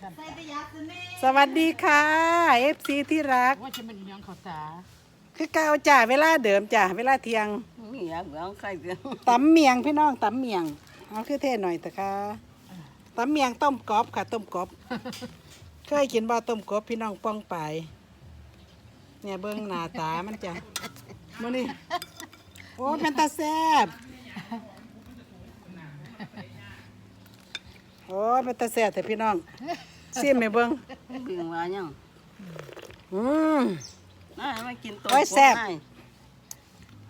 ใส่ไปยักษ์ซะแม่สวัสดีค่ะ FC ที่รัก ว่าจะเป็นเมียงเขาตาคือเก่าจ้าเวลาเดิมจ้าเวลาเที่ยงมีอยากเหลืองใครเดียวตำเมียงพี่น้องตำเมียงเอาคือเทศหน่อยแต่ค่ะตำเมียงต้มกบค่ะ ต้มกบเคยกินบ่ต้มกบพี่น้องป้องไปายเนี่ยเบิ้งหน้าตามันจ้ะมื้อนี้โอ้เป็นตาแซ่บ โอ้ยเป็นตาแซ่บแต่พี่น้องซิมให้เบิ้งเบิ่งว่ายังอืมน่ามากินตัวโอ้ยแซ่บ ให้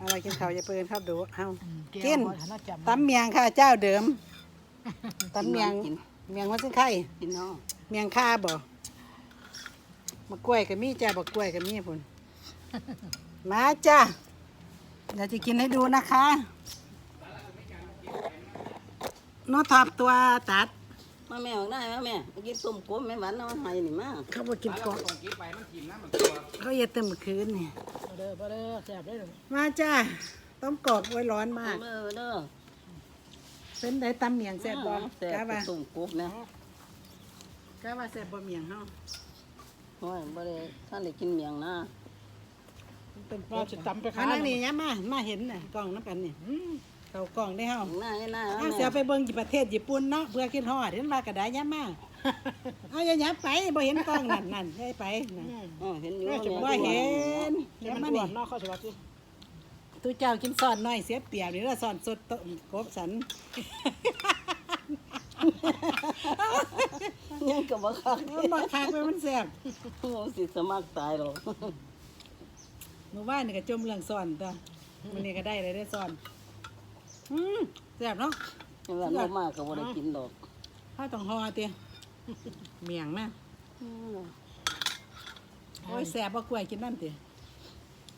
อะไรกินข้าวอย่าเปินครับดูเฮาแก้วกินบ่ทันน่าจำตำเมียงค่ะเจ้าเดิมตำเมียงกินเมียงว่าซึ่งไข่กินเนาะเมียงค่าบ่มะกล้วยกับมีจ้าบักกล้วยกับมีพุ่นมาจ้าเดี๋ยวจะกินให้ดูนะคะโนตทับตัวตัด มาแม่บอกได้มาแม่มากินต้มกบแม่หวานเอามาให้นี่มาเขาบอกกินก่อนเขาเย็ดเต็มอคืนนี่บ่เด้อบ่เด้อแซ่บเด้อมาจ้าต้มกรอบไว้ร้อนมาก เด้อเด้อเป็นได้ตำเมียงแซ่บบ่แซ่บกะว่าต้มกบนะกะว่าแซ่บบ่เมียงเฮาโอ้ยบ่ได้ท่านได้กินเมียงนะมันเป็นว่าสิตำไปขาขายนั่งนี่ยะมามาเห็นน่ะกล้องน้ำกันนี่ อืม เข้ากล้องได้เฮาหน้าให้หน้าเอาเสียไปเบิ่งที่ประเทศญี่ปุ่นเนาะเพื่อคิดฮอดเห็นว่ากระดาษยะมาเอาอย่าหยับไปบ่เห็นกล้องนั่นนั่นให้ไปน่ะอ๋อเห็นอยู่บ่เห็นเดี๋เดี๋ยยววมัมานหนี่วานเนาะเขาสิว่าสิตู้เจ้ากินซอนน้อยเสียเปรียบนี่ละซอนสดต้มกบสันยังก็บ่คักมันบ่คักไปมันแซ่บโอ้สิสมัครตายหรอกเมื่อวานนี่ก็จมเรื่องซอนตัวมื้อนี้ก็ได้เลยได้ซอน อืมแซ่บเนาะยังว่าน้มากก็บ่ได้กินดอกข้าวต้องฮอติเมียงนะโอ้ยแซ่บบ่กล้วยกินนั่นติ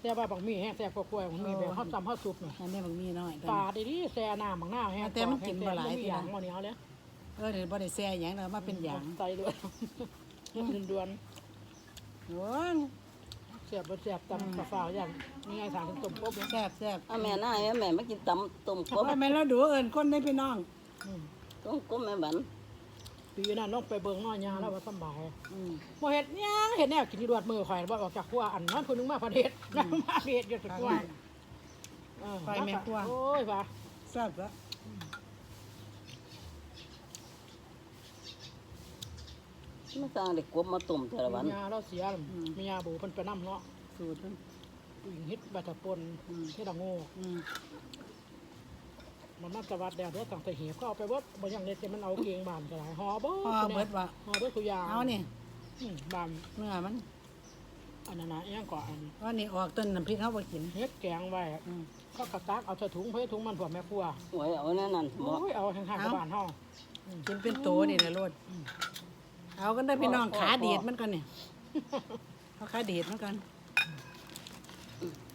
แต่ว่าบางมีแห้งแซ่บกว่ากล้วยบางมีแบบเฮาตำเฮาสุกน่ะอันนี้มันมีน้อยตอนปลานี้ดีๆแซ่น้ำบางหน้าแห้งแต่มันกินบ่หลายมีอย่างบ่เหนียวเลยเออเดี๋ยวบ่ได้แซ่หยังแล้วมาเป็นหยางใส่ด้วยมันดวนโอ้ย ๆแซ่บบ่แซ่บตำกะฟ้าวอย่างนี่ไงทางต้มกบเนี่ยแซ่บแซ่บเอาแม่หน้าให้แม่มากินตำต้มกบว่าแม่นเราดูเอิ้นคนได้พี่น้องอืมต้มกบแม่หวานปีนั้นนกไปเบิ่งน้อยยาแล้วว่าสำบายอืมบ่เฮ็ดหยังเฮ็ดแนวกินที่รวดมือข่อยบ่ออกจากครัวอันนั้นผู้หนึงมาประเทศนั่นมาประเทศอยู่จากครัวเออไปแม่ครัวโอ้ยว่าแซ่บละ มาสร้างได้กบมาต้มแต่ละวัน มียาเราเสียมียาบูเพิ่นไปนํเนาะสูตรมันผู้หญิงเฮ็ดบัตรปนเฮ็ดละโง่อืมมันมาตะวัดแล้วเด้อตั้งแต่เหียบก็เอาไปเบิดบ่อยังเด็ดแต่มันเอาเกงบานก็ได้ห่อเบิดพอเบิดว่าห่อเบิดทุกอย่างเอานี่อืมบานเนื้อมันอันนั้นน่ะอิหยังก็อันว่านี่ออกต้นน้ำพริกเขาบ่กินเฮ็ดแกงไว้อืมก็กระตักเอาใส่ถุงเพื่อถุงมันพวกแม่ครัวไว้เอาแน่นั่นบ่โอ้ยเอาห่างๆกับบ้านเฮากินเป็นโตนี่แหละโลด เอากันได้อพี่น้องขาดีดมันก่อนนี่เอาขาดีดมันก่อน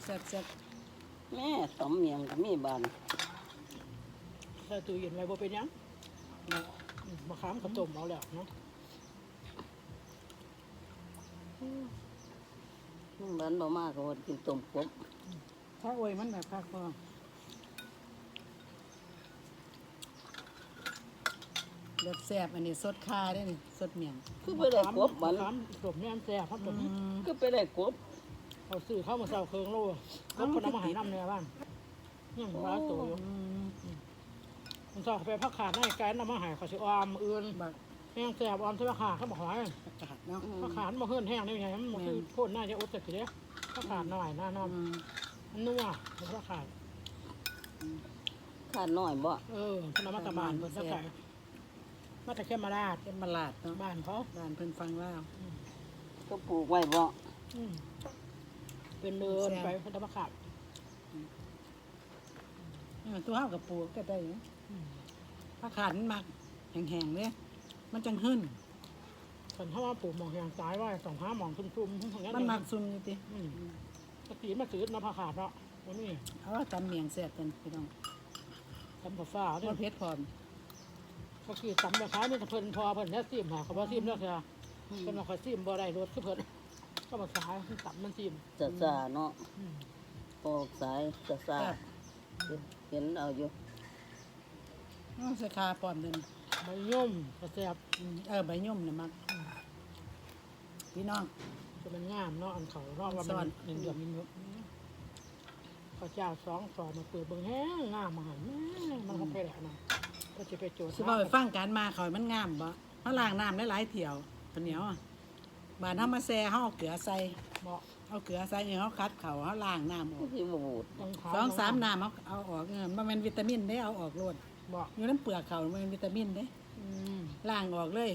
แซ่บแซ่บแม่ตำเมียงก็มีบ้านใส่ตู้เย็นไว้บ่เป็นหยังอืมมะขามก็ต้มเอาแล้วเนาะบ้านบ่มากก็บ่กินต้มกบถ้าโอ้ยมันแบบคักพอ แบบแซ่บอันนี้สดคาได้อนี่สดเมียงคือไปได้กบบ้านมะขามต้มแม่นแซ่บครับผมอืมคือไปได้กบเอาซื้อเข้ามาเซาเครื่องโลก็คนเอามาให้น้ำแน่บ้านยังร้านตัวอยู่อืมมันชอบไปพักขาดในไกด์นำมาใหายเขาสิออมอื่นบักแห้งแสบออมใช่พักขาดเขาบอกหอยอากาศเนาะพักขาดมาเฮิ่นแห้งได้ไงมันบ่คือพ่นน่าจะอดแต่กี่เด้พักขาดหน่อยหน้านอมอืมมันนัวมันพักขาดขาดน้อยบ่เออพนมาตะบานเพิ่นสักไก่ มาตะเข้มมาราดเป็นมลาดเนาะบ้านเขาบ้านเพิ่นฟังลาวก็ปลูกไว้บ่อืมเป็นเดินไปพันธะขาดเออตัวเฮากับปลูกก็ได้นะถ้าขาดมันมักแห้งๆเนี่ยมันจังหึ่นฉันถ้าว่าปลูกหมองแหงตายไว่าสองห้าหมองชุ่มๆทั้งนั้นมันมักซุ่มอยู่ติอืมตะกี้มาซื้อมาพักขาดเนาะวันนี้เอาว่าตำเมียงแซ่บกันพี่น้องทำกับฟ้าเนี่ยบ่เผ็ดพร้ อมก็คือตำราคาเนี่ยเพิ่นพอเพิ่นแค่ซิมหาเขาบ่ซิมแล้วค่ะเพิ่นมาคอยซิมบ่ได้รถคือเพิ่นก็มาสายตำมันซิมจะซ่าเนาะอืมปอกสายจะซ่าแซ่บเห็นเอาอยู่เอาใส่คาพร้อมเด้ออใบย่อมกระแสบอืมเออใบย่อมเนี่ยมักพี่น้อง จะเป็นงามเนาะอันเขาเนาะว่าซ่มัอนนเหลือมๆมันเยอะพระเจ้าสองสอนมาเปิดเบิ่งแห้งงามมาหันแม่มันคงไปแหละนะ ก็จะไปโจทย์สิบ่าไปฟังการมาเขามันงามบ่เฮาล้างน้ำได้หลายเที่ยวข้าวเหนียวอะบานเฮามาแซ่เฮาเอาเกลือใส่เหมาะเอาเกลือใส่นี่เฮาคัดเขาเฮาล้างน้ำออกที่บูดต้องขาวสองสามน้ำเอาเอาออกเออมันเป็นวิตามินได้เอาออกโลดเหมาะอยู่น้ำเปลือกเขามันเป็นวิตามินเด้ อืมล้างออกเลย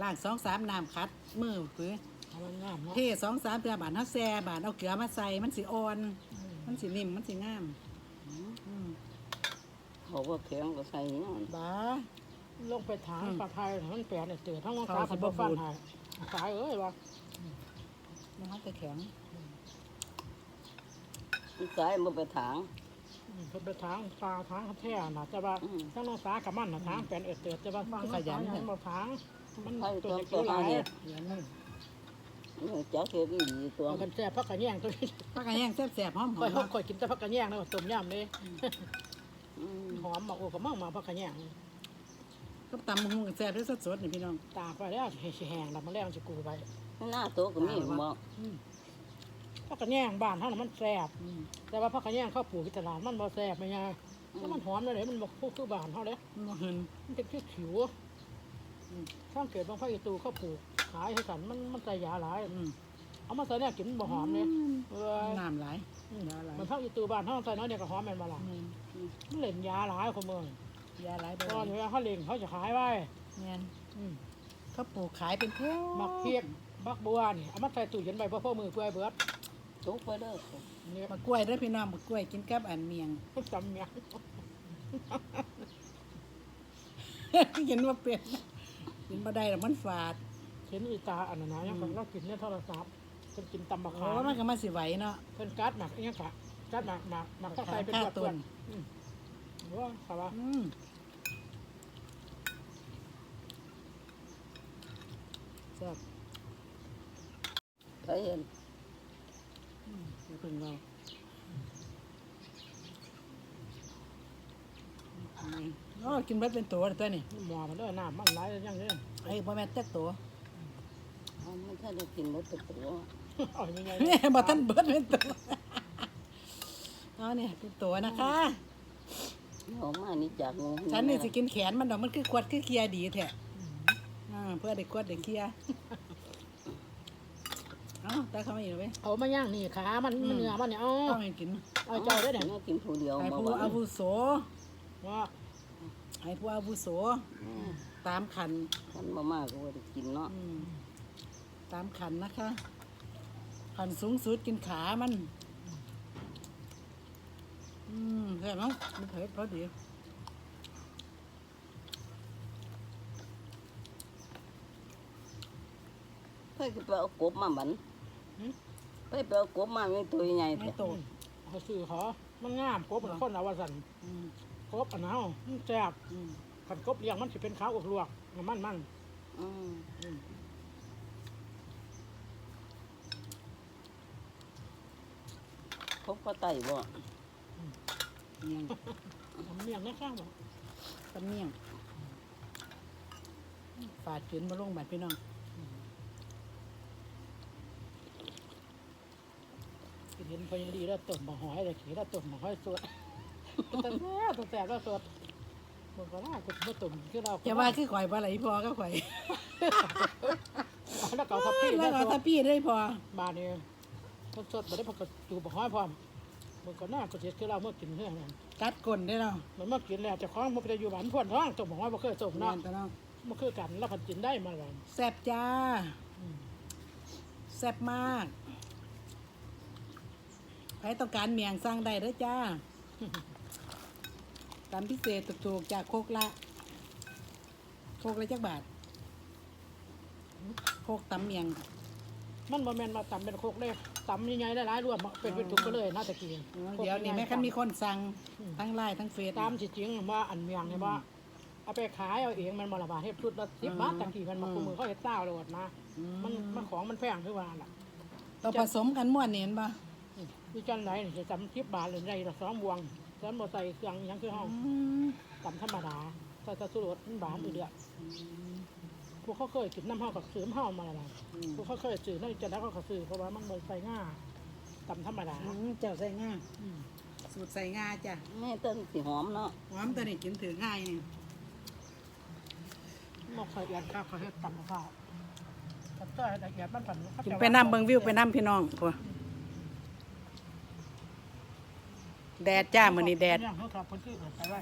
ล้างสองสามน้ำคัดมือปื้อเอามันงามเนาะเทสองสามเทื่อบานเฮาแซ่บานเอาเกลือมาใส่มันสิอ่อน อืมมันสินิ่มมันสิงามอืม เขาว่าแข็งก็ใส่นั่นบ้าลงไปถางอืมปลาไทยทั้งแปดเนี่ยเตือทั้งวังเขาสาสิขันบ่บ่ฟันบูดหายสายเอ้ยว่ามันเฮาจะแข็งที่สายมันไปถางอืมเพิ่นไปถางปลาถางแท้น่ะแต่ว่าอืมทั้งน้องสากับมันน่ะถางแปดเอ็ดเตือแต่ว่าฟังน้องสายังบ่ถางมันใครตัวต้องจะตัเกี่ยววหลายเนี่ยเดี๋ยวนี้จักเฮ็ดอีหลีตัวเอากันแซ่บพักกระแยงตัวนี้ผักกระแยงแซ่บๆหอมค่อยๆเฮาค่อยกินแต่พักกระแยงแล้วต้มยำเลย อืมหอมมาโอ้ก็มั่งมาพักกระแยงก็ตำบักหุ่งแซ่บด้วยสดๆนี่พี่น้องตากไปแล้วให้สิแห้งแล้วมันแล้วมันสิกูไปหน้าโต๊ะก็มีบ่อืมพักกระแยงบ้านเฮาน่ะมันแซ่บอืมแต่ว่าพักกระแยงเข้าปลูกที่ตลาดมันบ่แซ่บแม่ยายถ้ามันหอมเลยมันบ่คือบ้านเฮาเด้มันบ่หึนมันเป็นขี้ขิวอืมถ้าเกิดบางภาคอีตูเขาปลูกขายให้กันมันมันใส่ยาหลายอืมเอามาใส่เนี่ยกินบ่หอมเนี่ยเออน้ำหลายอืมยาหลายมันภาคอีตูบ้านเฮาใส่น้อยเดียวก็หอมแม่นบ่ล่ะอืมมัน เล่นยาหลายคนเมืองยาหลายตบ่อนนี้เขาเล่นเขาจะขายไว้แม่นอืมเขาปลูกขายเป็นพวงมักเพียกบักบัวนี่เอามาใส่ตู้เย็นไว้เพื่อพ่อมือเพื่อให้เบิดทุกไปเด้อนี่มากล้วยเด้อพี่น้องมากล้วยกินกับอันเมียงจำเมียเห็นว่าเป็นกินบ่ได้หรอกมันฝาดเห็นอีตาอันนั้นนะยังของเรากินเนี่ยโทรศัพท์เพิ่นกินตำบักโอ้ขามมันก็มาสิไหวเนาะเพิ่นกัดหมักอีหยังกะกัดหมักหมักหมักต้องใส่เป็นฆ่าตัวต้ตัวนอืม ว่าค่ะว่าอืมแซ่บใครเห็นอืมอย่าเพิ่งเราโอ้กินเบิดเป็นตัวเลยตัวนี่หมอมันเด้อน้ำมันไหลยังเด้อไอ้บ่แม่นจักตัวเอาไม่ใช่ได้กินหมดตัวตัวอ๋อยังไงเนี่ยบ่ทันเบิดเป็นตัว เอาเนี่ยเป็นตัวนะคะออกมานี่จากงูฉันนี่สิกินแขนมันดอกมันคือขวดคือเคลียร์ดีแท้อ่าเพื่อได้ขวดได้เคลียร์เอ้าตาเข้ามาอีกแล้วเว้ยเอามาย่างนี่ขา มันอืมมันเนื้อมันเนี่ยเอาต้องให้กินเอาเจ้าได้อเนี่ยแม่กินผู้เดียวให้บ่ผู้ว่าอาวุโสว่าให้ผู้อาวุโสตามขันคันบ่มากก็บ่ได้กินเนาะอืมตามขันนะคะขันสูงสุดกินขามัน อืมใช่ไหมยมันเผ็ดพอดีเพิ่นก็ไปเอากบมาบันเพิ่นไปเอากบมาเป็นตัวใหญ่ไม่แท้โตเขาซื้อเขามันงามกบมันคนเอาว่าสั่นอืมกบอันนั้นมันแซ่บอืมขันกบเลี้ยงมันสิเป็นขาวอกลวกมันมันอืมอืมพบก็ไตบ่ เมี่ยงมันเมี่ยงนะข้างบ่ตำเมี่ยงฝาดจืนมาลงบัดพี่น้องกินเห็นพอยังดีแล้วต้มมาหอยเลยขี่แล้วต้มมาหอยสดแต่แซ่บแต่แซ่บแล้วสดมันก็น่าจะมาต้มคือเราจะว่าคือข่อยปลาไหลพอก็ข่อยแล้วก็ทับพี่แล้แล้ววก็ก็ตะปี้ได้พอมาเนี่ยสดๆมาได้พอกระจูบหอยพร้อม มันก็น่าก็เสียคือเราเมื่อกินเรื่องนั้นกัดก้นได้เนาะมันเมื่อกินแล้วเจะคล้าของมันไปอยู่บ้านพ่นท้องต้มหอยบ่เคยต้มแม่เนาะนตะเนาะมันคือกันแล้วผัดกินได้มาแล้วแซ่บจ้าแซ่บมากใครต้องการเมียงสร้างได้เด้อจ้าตามพิเศษถูกๆจากโคกละโคกละจักบาทโคกตำเมียงมันบ่แม่นมาตำเป็นโคกเลย ตำใหญ่ๆหลายๆรวมเป็นเป็นถุงไปเลยน่าจะกินเดี๋ยวนี้แม่คันมีคนสั่งทั้งไลน์ทั้งเฟซตามสิจริงว่าอันเมียงเนี่ยว่าเอาไปขายเอาเองมันบละบาทเฮ็ดชุดละสิบบาทตะกี้มันมาคุมือเขาเฮ็ดเต้าเลยหมดนะอืมันมันของมันแพงคือว่าล่ะต้องผสมกันม่วนนี่เห็นปะมีจันไหนนี่จะจำสิบบาทหรือไรละสองบวงฉันบ่ใส่เครื่องอิหยังคือห้องอืมตำธรรมดาแต่จะสุรสมันบานอยู่เดียว พวกเขาเคยกินน้ำเฮากับซื้อน้ำเฮามาแล้วอืมพวกเขาเคยซื้อนั่นจะได้เขาก็ซื้อเพราะว่ามันบ่ใส่ง่าตำธรรมดาอืมเจ้าใส่งาอืมสูตรใส่งาจ้ะแม่ต้นสิหอมเนาะหอมตัวนี้กินถือง่ายนี่บ่เคยเอียนข้าวเขาเฮ็ดตำข้าวตำต้อยละเอียดมันปั่นเขากินจะไปน้ำเบิงวิวไปน้ำพี่น้องพวแดดจ้ามื้อนี้แดดย่างเขาทำคนที่เกิดไปไว้